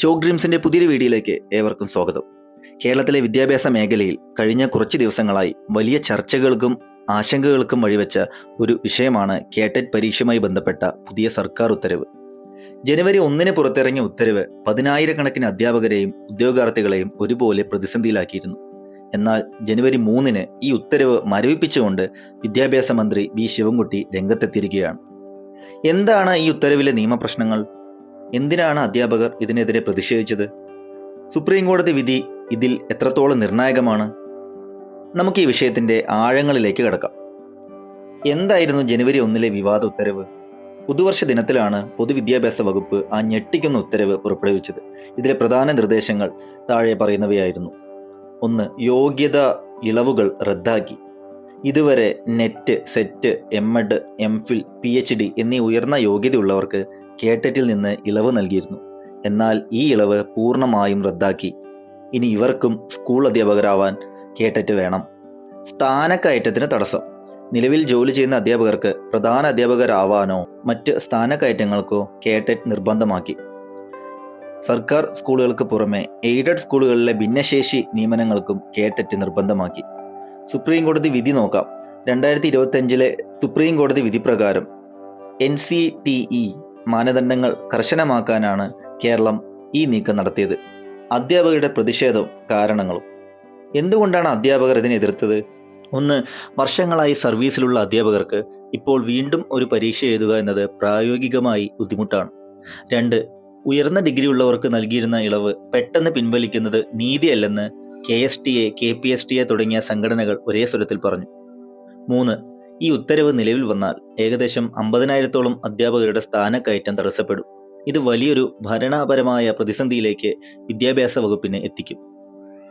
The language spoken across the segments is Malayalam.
ചോക്ക് ഡ്രീംസിന്റെ പുതിയൊരു വീഡിയോയിലേക്ക് ഏവർക്കും സ്വാഗതം. കേരളത്തിലെ വിദ്യാഭ്യാസ മേഖലയിൽ കഴിഞ്ഞ കുറച്ച് ദിവസങ്ങളായി വലിയ ചർച്ചകൾക്കും ആശങ്കകൾക്കും വഴിവെച്ച ഒരു വിഷയമാണ് കേട്ടറ്റ് പരീക്ഷയുമായി ബന്ധപ്പെട്ട പുതിയ സർക്കാർ ഉത്തരവ്. ജനുവരി ഒന്നിന് പുറത്തിറങ്ങിയ ഉത്തരവ് പതിനായിരക്കണക്കിന് അധ്യാപകരെയും ഉദ്യോഗാർത്ഥികളെയും ഒരുപോലെ പ്രതിസന്ധിയിലാക്കിയിരുന്നു. എന്നാൽ ജനുവരി മൂന്നിന് ഈ ഉത്തരവ് മരവിപ്പിച്ചുകൊണ്ട് വിദ്യാഭ്യാസ മന്ത്രി വി. ശിവൻകുട്ടി രംഗത്തെത്തിയിരിക്കുകയാണ്. എന്താണ് ഈ ഉത്തരവിലെ നിയമപ്രശ്നങ്ങൾ? എന്തിനാണ് അധ്യാപകർ ഇതിനെതിരെ പ്രതിഷേധിച്ചത്? സുപ്രീം കോടതി വിധി ഇതിൽ എത്രത്തോളം നിർണായകമാണ്? നമുക്ക് ഈ വിഷയത്തിന്റെ ആഴങ്ങളിലേക്ക് കടക്കാം. എന്തായിരുന്നു ജനുവരി ഒന്നിലെ വിവാദ ഉത്തരവ്? പുതുവർഷ ദിനത്തിലാണ് പൊതുവിദ്യാഭ്യാസ വകുപ്പ് ആ ഞെട്ടിക്കുന്ന ഉത്തരവ് പുറപ്പെടുവിച്ചത്. ഇതിലെ പ്രധാന നിർദ്ദേശങ്ങൾ താഴെ പറയുന്നവയായിരുന്നു. ഒന്ന് യോഗ്യത ഇളവുകൾ റദ്ദാക്കി. ഇതുവരെ NET SET M Ed M Phil P H D എന്നീ ഉയർന്ന യോഗ്യതയുള്ളവർക്ക് കേട്ടറ്റിൽ നിന്ന് ഇളവ് നൽകിയിരുന്നു. എന്നാൽ ഈ ഇളവ് പൂർണമായും റദ്ദാക്കി. ഇനി ഇവർക്കും സ്കൂൾ അധ്യാപകരാവാൻ കേട്ടറ്റ് വേണം. സ്ഥാനക്കയറ്റത്തിന് തടസ്സം. നിലവിൽ ജോലി ചെയ്യുന്ന അധ്യാപകർക്ക് പ്രധാന അധ്യാപകരാവാനോ മറ്റ് സ്ഥാനക്കയറ്റങ്ങൾക്കോ കേട്ടറ്റ് നിർബന്ധമാക്കി. സർക്കാർ സ്കൂളുകൾക്ക് പുറമെ എയ്ഡഡ് സ്കൂളുകളിലെ ഭിന്നശേഷി നിയമനങ്ങൾക്കും കേട്ടറ്റ് നിർബന്ധമാക്കി. സുപ്രീം കോടതി വിധി നോക്കാം. രണ്ടായിരത്തി ഇരുപത്തഞ്ചിലെ സുപ്രീം കോടതി വിധി പ്രകാരം എൻ സി ടി ഇ മാനദണ്ഡങ്ങൾ കർശനമാക്കാനാണ് കേരളം ഈ നീക്കം നടത്തിയത്. അധ്യാപകരുടെ പ്രതിഷേധവും കാരണങ്ങളും. എന്തുകൊണ്ടാണ് അധ്യാപകർ ഇതിനെ എതിർത്തത്? ഒന്ന് വർഷങ്ങളായി സർവീസിലുള്ള അധ്യാപകർക്ക് ഇപ്പോൾ വീണ്ടും ഒരു പരീക്ഷ എഴുതുക എന്നത് പ്രായോഗികമായി ബുദ്ധിമുട്ടാണ്. രണ്ട് ഉയർന്ന ഡിഗ്രി ഉള്ളവർക്ക് നൽകിയിരുന്ന ഇളവ് പെട്ടെന്ന് പിൻവലിക്കുന്നത് നീതിയല്ലെന്ന് K S T A K P S T A തുടങ്ങിയ സംഘടനകൾ ഒരേ സ്വരത്തിൽ പറഞ്ഞു. മൂന്ന് ഈ ഉത്തരവ് നിലവിൽ വന്നാൽ ഏകദേശം അമ്പതിനായിരത്തോളം അധ്യാപകരുടെ സ്ഥാനക്കയറ്റം തടസ്സപ്പെടും. ഇത് വലിയൊരു ഭരണപരമായ പ്രതിസന്ധിയിലേക്ക് വിദ്യാഭ്യാസ വകുപ്പിനെ എത്തിക്കും.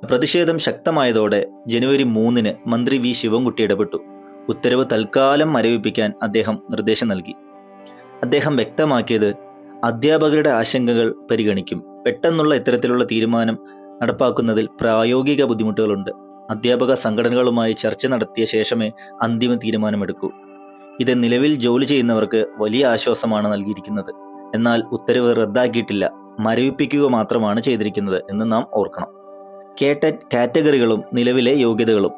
പ്രതിഷേധം ശക്തമായതോടെ ജനുവരി മൂന്നിന് മന്ത്രി വി. ശിവൻകുട്ടി ഇടപെട്ടു. ഉത്തരവ് തൽക്കാലം മരവിപ്പിക്കാൻ അദ്ദേഹം നിർദ്ദേശം നൽകി. അദ്ദേഹം വ്യക്തമാക്കിയത് അധ്യാപകരുടെ ആശങ്കകൾ പരിഗണിക്കും. പെട്ടെന്നുള്ള ഇത്തരത്തിലുള്ള തീരുമാനം നടപ്പാക്കുന്നതിൽ പ്രായോഗിക ബുദ്ധിമുട്ടുകളുണ്ട്. അധ്യാപക സംഘടനകളുമായി ചർച്ച നടത്തിയ ശേഷമേ അന്തിമ തീരുമാനമെടുക്കൂ. ഇത് നിലവിൽ ജോലി ചെയ്യുന്നവർക്ക് വലിയ ആശ്വാസമാണ് നൽകിയിരിക്കുന്നത്. എന്നാൽ ഉത്തരവ് റദ്ദാക്കിയിട്ടില്ല. മരവിപ്പിക്കുക മാത്രമാണ് ചെയ്തിരിക്കുന്നത് എന്ന് നാം ഓർക്കണം. കേട്ടറ്റ് കാറ്റഗറികളും നിലവിലെ യോഗ്യതകളും.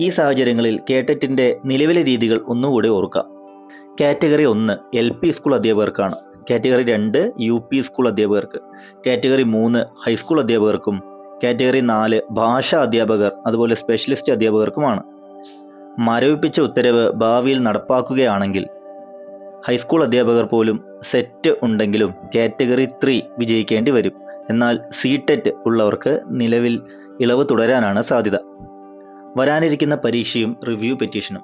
ഈ സാഹചര്യങ്ങളിൽ കേട്ടറ്റിന്റെ നിലവിലെ രീതികൾ ഒന്നുകൂടി ഓർക്കാം കാറ്റഗറി ഒന്ന് എൽ പി സ്കൂൾ അധ്യാപകർക്കാണ്. കാറ്റഗറി രണ്ട് യു പി സ്കൂൾ അധ്യാപകർക്ക്. കാറ്റഗറി മൂന്ന് ഹൈസ്കൂൾ അധ്യാപകർക്കും. കാറ്റഗറി നാല് ഭാഷാ അധ്യാപകർ അതുപോലെ സ്പെഷ്യലിസ്റ്റ് അധ്യാപകർക്കുമാണ്. മരവിപ്പിച്ച ഉത്തരവ് ഭാവിയിൽ നടപ്പാക്കുകയാണെങ്കിൽ ഹൈസ്കൂൾ അധ്യാപകർ പോലും സെറ്റ് ഉണ്ടെങ്കിലും കാറ്റഗറി ത്രീ വിജയിക്കേണ്ടി വരും. എന്നാൽ സി ടെറ്റ് ഉള്ളവർക്ക് നിലവിൽ ഇളവ് തുടരാനാണ് സാധ്യത. വരാനിരിക്കുന്ന പരീക്ഷയും റിവ്യൂ പെറ്റീഷനും.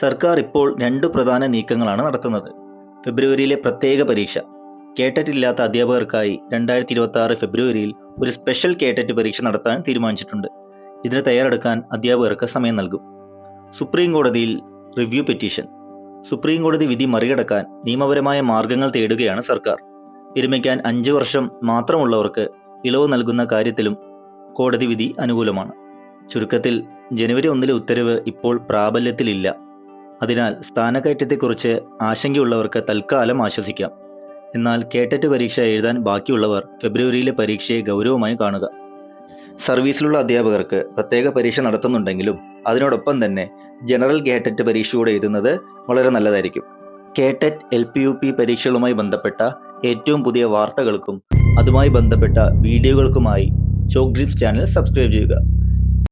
സർക്കാർ ഇപ്പോൾ രണ്ട് പ്രധാന നീക്കങ്ങളാണ് നടത്തുന്നത്. ഫെബ്രുവരിയിലെ പ്രത്യേക പരീക്ഷ. കേട്ടിട്ടില്ലാത്ത അധ്യാപകർക്കായി രണ്ടായിരത്തി ഇരുപത്തി ഫെബ്രുവരിയിൽ ഒരു സ്പെഷ്യൽ കേട്ടറ്റ് പരീക്ഷ നടത്താൻ തീരുമാനിച്ചിട്ടുണ്ട്. ഇതിന് തയ്യാറെടുക്കാൻ അധ്യാപകർക്ക് സമയം നൽകും. സുപ്രീം കോടതിയിൽ റിവ്യൂ പെറ്റീഷൻ സുപ്രീം കോടതി വിധി മറികടക്കാൻ നിയമപരമായ മാർഗങ്ങൾ തേടുകയാണ് സർക്കാർ. വിരമിക്കാൻ അഞ്ച് വർഷം മാത്രമുള്ളവർക്ക് ഇളവ് നൽകുന്ന കാര്യത്തിലും കോടതി വിധി അനുകൂലമാണ്. ചുരുക്കത്തിൽ ജനുവരി ഒന്നിലെ ഉത്തരവ് ഇപ്പോൾ പ്രാബല്യത്തിലില്ല. അതിനാൽ സ്ഥാനക്കയറ്റത്തെക്കുറിച്ച് ആശങ്കയുള്ളവർക്ക് തൽക്കാലം ആശ്വസിക്കാം. എന്നാൽ കേട്ടറ്റ് പരീക്ഷ എഴുതാൻ ബാക്കിയുള്ളവർ ഫെബ്രുവരിയിലെ പരീക്ഷയെ ഗൗരവമായി കാണുക. സർവീസിലുള്ള അധ്യാപകർക്ക് പ്രത്യേക പരീക്ഷ നടത്തുന്നുണ്ടെങ്കിലും അതിനോടൊപ്പം തന്നെ ജനറൽ കേട്ടറ്റ് പരീക്ഷ കൂടെ എഴുതുന്നത് വളരെ നല്ലതായിരിക്കും. കേട്ടറ്റ് എൽ പി യു പി പരീക്ഷകളുമായി ബന്ധപ്പെട്ട ഏറ്റവും പുതിയ വാർത്തകൾക്കും അതുമായി ബന്ധപ്പെട്ട വീഡിയോകൾക്കുമായി ചോക്ക് ഡ്രീംസ് ചാനൽ സബ്സ്ക്രൈബ് ചെയ്യുക.